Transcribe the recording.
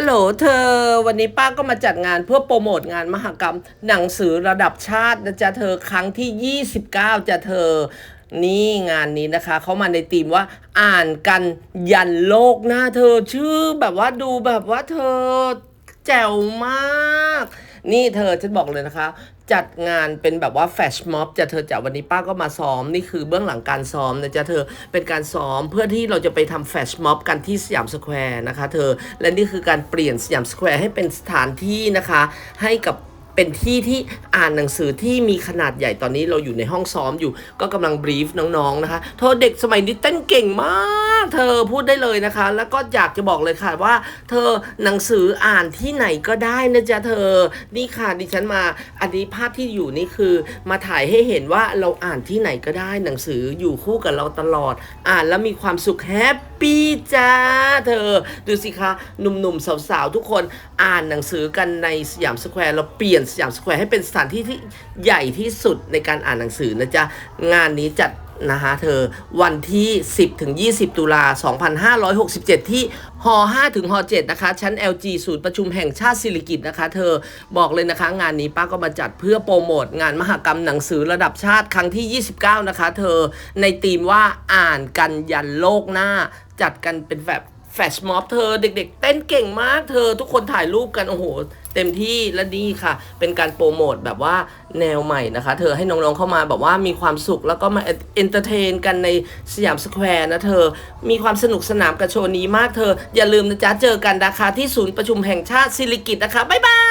ฮัลโหลเธอวันนี้ป้าก็มาจัดงานเพื่อโปรโมทงานมหกรรม หนังสือระดับชาตินะจ๊ะเธอครั้งที่ 29จ้ะเธอนี่งานนี้นะคะ เขามาในธีมว่าอ่านกันยันโลกหน้าเธอชื่อแบบว่าดูแบบว่าเธอแจ๋วมาก นี่เธอฉันบอกเลยนะคะ จัดงานเป็นแบบว่าแฟชม็อบจะเธอจะวันนี้ป้าก็มาซ้อม นี่คือเบื้องหลังการซ้อมนะจ๊ะเธอเป็นการซ้อมเพื่อที่เราจะไปทำแฟชม็อบกันที่สยามสแควร์นะคะ เธอและนี่คือการเปลี่ยนสยามสแควร์ให้เป็นสถานที่นะคะ ให้กับ เป็นที่ที่อ่านหนังสือที่มีขนาดใหญ่ตอนนี้เราอยู่ในห้องซ้อมอยู่ ก็กำลังบรีฟน้องๆนะคะเธอเด็กสมัยนี้เต้นเก่งมาก เธอพูดได้เลยนะคะ แล้วก็อยากจะบอกเลยค่ะว่า เธอหนังสืออ่านที่ไหนก็ได้นะจ๊ะเธอนี่ค่ะดิฉันมาอันนี้ภาพที่อยู่นี่คือ มาถ่ายให้เห็นว่าเราอ่านที่ไหนก็ได้หนังสืออยู่คู่กับเราตลอด อ่านแล้วมีความสุขแฮปปี้จ้าเธอ ดูสิคะหนุ่มๆสาวๆทุกคนอ่านหนังสือกันในสยามสแควร์เราเปลี่ยนสยามสแควร์ให้เป็นสถานที่ที่ใหญ่ที่สุดในการอ่านหนังสือนะจ๊ะ งานนี้จัดนะคะเธอวันที่ 10 ถึง 20 ตุลา 2567 ที่ฮ5ถึงฮ7นะคะ ชั้น LG ศูนย์ประชุมแห่งชาติสิริกิตนะคะ เธอบอกเลยนะคะ งานนี้ป้าก็มาจัดเพื่อโปรโมท งานมหกรรมหนังสือระดับชาติครั้งที่ 29 นะคะ เธอในธีมว่าอ่านกันยันโลกหน้าจัดกันเป็นแบบ แฟชม็อบเธอเด็ก ๆ เต้นเก่งมากเธอทุกคนถ่ายรูปกัน โอ้โห เต็มที่และนี่ค่ะ เป็นการโปรโมทแบบว่าแนวใหม่นะคะ เธอให้น้องๆเข้ามาแบบว่ามีความสุขแล้วก็มาเอนเตอร์เทนกันในสยามสแควร์นะเธอ มีความสนุกสนานกับโชว์นี้มากเธอ อย่าลืมนะจ๊ะ เจอกันนะคะที่ศูนย์ประชุมแห่งชาติสิริกิตนะคะ บ๊ายบาย